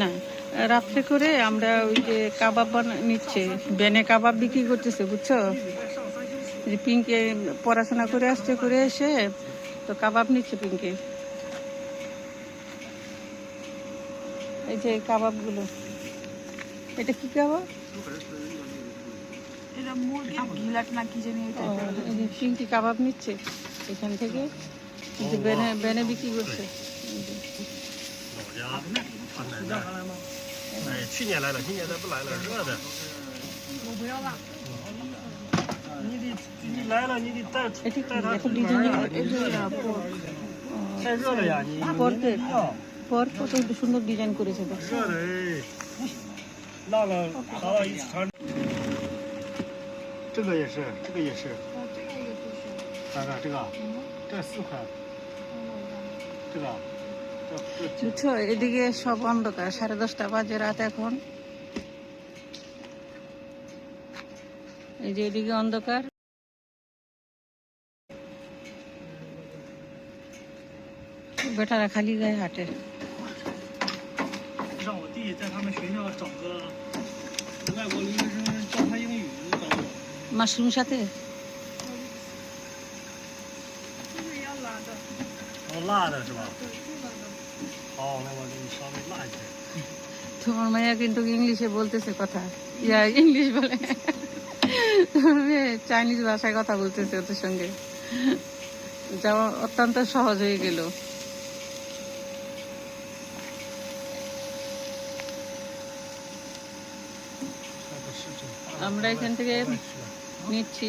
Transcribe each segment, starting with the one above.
না রাত্রে করে আমরা ওই যে কাবাব নিচ্ছে বেনে কাবাব বিক্রি করতেছে বুঝছ? যে পিঙ্কে পড়াশোনা করে আসছে করে এসে তো কাবাব নিচ্ছে পিঙ্কে। এই যে কাবাবগুলো। এটা কি কাবাব? পিঙ্কি কাবাব নিচ্ছে এখান থেকে। বেনে বেনে বিক্রি করছে। 家他奶奶。哎，去年来了，今年再不来了，热的。我不要辣。你得你来了，你得带 এটা কি带他 এত 出门 ডিজাইন 啊！ 太热了呀，你你 পরকে 要 পর কত সুন্দর ডিজাইন করেছে দেখো 热的哎，辣了达到一长。这个也是，这个也是，大概这个，这四块，这个，这这 বুঝছ এদিকে সব অন্ধকার। সাড়ে দশটা বাজে রাত এখন। এই যে এদিকে অন্ধকার। বেটারা খালি গায়ে হাঁটে। মাশরুম সাথে? লাদা তোমার মাইয়া কিন্তু ইংলিশে বলতেছে কথা। ইয়া, ইংলিশ বলে। তোমার চাইনিজ ভাষায় কথা বলতেছে ওদের সঙ্গে। যা অত্যন্ত সহজ হয়ে গেল। আমরা এখান থেকে নিচ্ছি।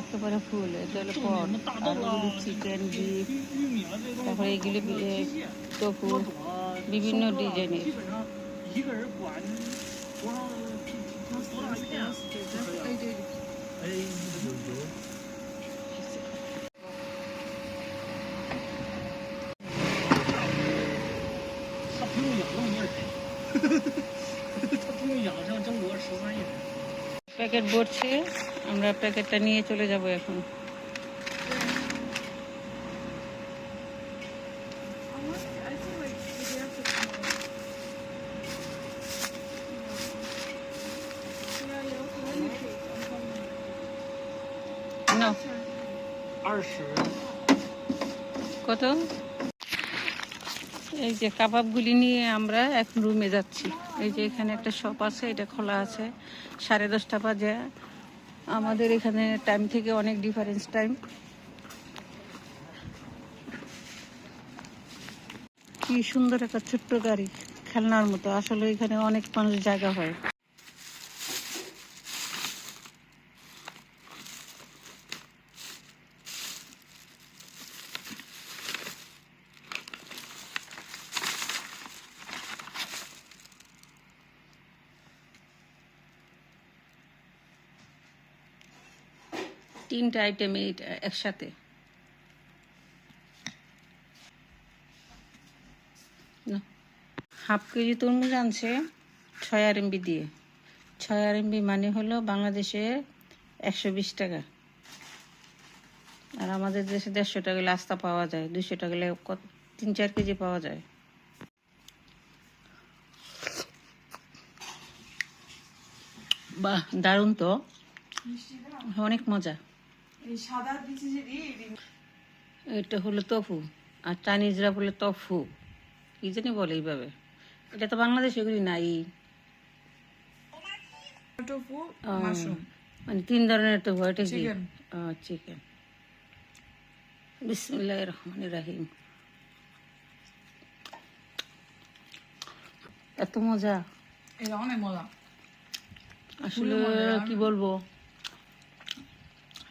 একেবারে ফুল এটা হলো পট আর ওগুলো চিকেন বিফ তারপরে এগুলো টপু বিভিন্ন ডিজাইনের 一个人管多少多大面？对对对，哎，有油。他不用养那么多人，他不用养像中国十三亿人。 প্যাকেট ভরছে আমরা প্যাকেটটা নিয়ে চলে যাব এখন। আচ্ছা। কত? এই যে কাবাবগুলি নিয়ে আমরা এখন রুমে যাচ্ছি। এই যে এখানে একটা শপ আছে, এটা খোলা আছে, সাড়ে দশটা বাজে। আমাদের এখানে টাইম থেকে অনেক ডিফারেন্স টাইম কি সুন্দর একটা ছোট্ট গাড়ি, খেলনার মতো। আসলে এখানে অনেক মানুষ জায়গা হয়। তিনটা আইটেম একসাথে। হাফ কেজি তরমুজ আনছে ছয় আর এমবি দিয়ে। ছয় আর এমবি মানে হলো বাংলাদেশে একশো বিশ টাকা। আর আমাদের দেশে দেড়শো টাকা গেলে আস্তা পাওয়া যায় দুশো টাকা কত তিন চার কেজি পাওয়া যায়। বাহ, দারুণ তো। অনেক মজা। সাদা এটা হলো তফু আর চাইনিজরা বলে তফু। কি জানি বলে এইভাবে। এটা তো বাংলাদেশে এগুলি নাই মানে তিন ধরনের তফু এটা কি? চিকেন বিসমুল্লাহ রহমান রাহিম। এত মজা। এটা অনেক মজা। আসলে কি বলব?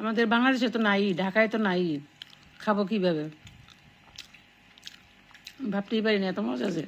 আমাদের বাংলাদেশে তো নাই, ঢাকায় তো নাই। খাব কীভাবে? ভাবতেই পারি না এত মজা যে।